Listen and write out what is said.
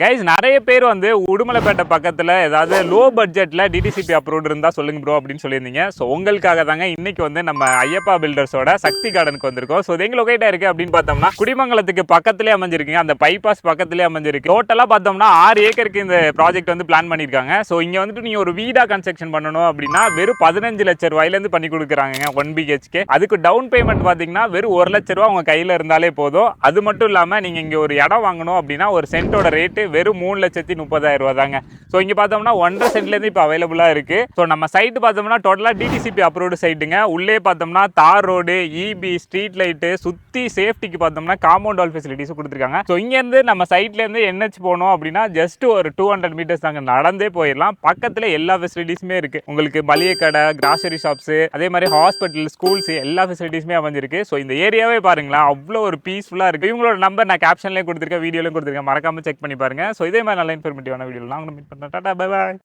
Guys நிறைய பேர் வந்து உடுமலைப்பேட்டை பக்கத்தில் ஏதாவது லோ பட்ஜெட்டில் டிடிசிபி அப்ரூவ்ட் இருந்தால் சொல்லுங்க ப்ரோ அப்படின்னு சொல்லியிருந்தீங்க. ஸோ உங்களுக்காக தாங்க இன்னைக்கு வந்து நம்ம ஐயப்பா பில்டர்ஸோட சக்தி கார்டனுக்கு வந்திருக்கோம். ஸோ இது எங்க லொக்கேட்டாக இருக்குது அப்படின்னு பார்த்தோம்னா குடிமங்கலத்துக்கு பக்கத்திலே அமைஞ்சிருக்குங்க அந்த பைபாஸ் பக்கத்திலே அமைஞ்சிருக்கு. டோட்டலாக பார்த்தோம்னா ஆறு ஏக்கருக்கு இந்த ப்ராஜெக்ட் வந்து பிளான் பண்ணியிருக்காங்க. ஸோ இங்கே வந்துட்டு நீங்கள் ஒரு வீடாக கன்ஸ்ட்ரக்ஷன் பண்ணணும் அப்படின்னா வெறும் பதினஞ்சு லட்ச ரூபாயிலேருந்து பண்ணி கொடுக்குறாங்க ஒன் பிஹெச்கே அதுக்கு டவுன் பேமெண்ட் பார்த்தீங்கன்னா வெறும் ஒரு லட்ச ரூபா உங்கள் கையில் இருந்தாலே போதும். அது மட்டும் இல்லாமல் நீங்கள் இங்கே ஒரு இடம் வாங்கணும் அப்படின்னா ஒரு சென்ட்டோட ரேட்டு வெறும் மூணு லட்சத்தி முப்பதாயிரம் ரூபா தாங்க ஸோ இங்கே பார்த்தோம்னா ஒன்றரை சென்ட்லேருந்து இப்போ அவைலபிளாக இருக்குது ஸோ நம்ம சைட்டு பார்த்தோம்னா டோட்டலாக டிடிசிபி அப்ரூவ்டு சைட்டுங்க உள்ளே பார்த்தோம்னா தார் ரோடு இபி ஸ்ட்ரீட் லைட்டு சுற்றி சேஃப்டிக்கு பார்த்தோம்னா காம்பவுண்ட் வால் ஃபெசிலிட்டிஸும் கொடுத்துருக்காங்க. ஸோ இங்கேருந்து நம்ம சைட்லேருந்து என்ஹெச் போனோம் அப்படின்னா ஜஸ்ட் ஒரு டூ ஹண்ட்ரட் மீட்டர்ஸ் தாங்க. நடந்தே போயிடலாம். பக்கத்தில் எல்லா ஃபெசிலிட்டிஸுமே இருக்குது உங்களுக்கு மளிகை கடை கிராசரி ஷாப்ஸு அதே மாதிரி ஹாஸ்பிட்டல் ஸ்கூல்ஸ் எல்லா ஃபெசிலிட்டிஸுமே அமைஞ்சிருக்கு. ஸோ இந்த ஏரியாவே பாருங்களேன். அவ்வளோ ஒரு பீஸ்ஃபுல்லாக இருக்குது இவங்களோட நம்பர் நான் கேப்ஷன்லேயே கொடுத்துருக்கேன் வீடியோலையும் கொடுத்துருக்கேன். மறக்காமல் செக் பண்ணி பாருங்க. ஸோ இதே மாதிரி நல்ல இன்ஃபர்மேட்டிவான வீடியோ நான் மீட் பண்ணுறேன் டாடா பை பாய்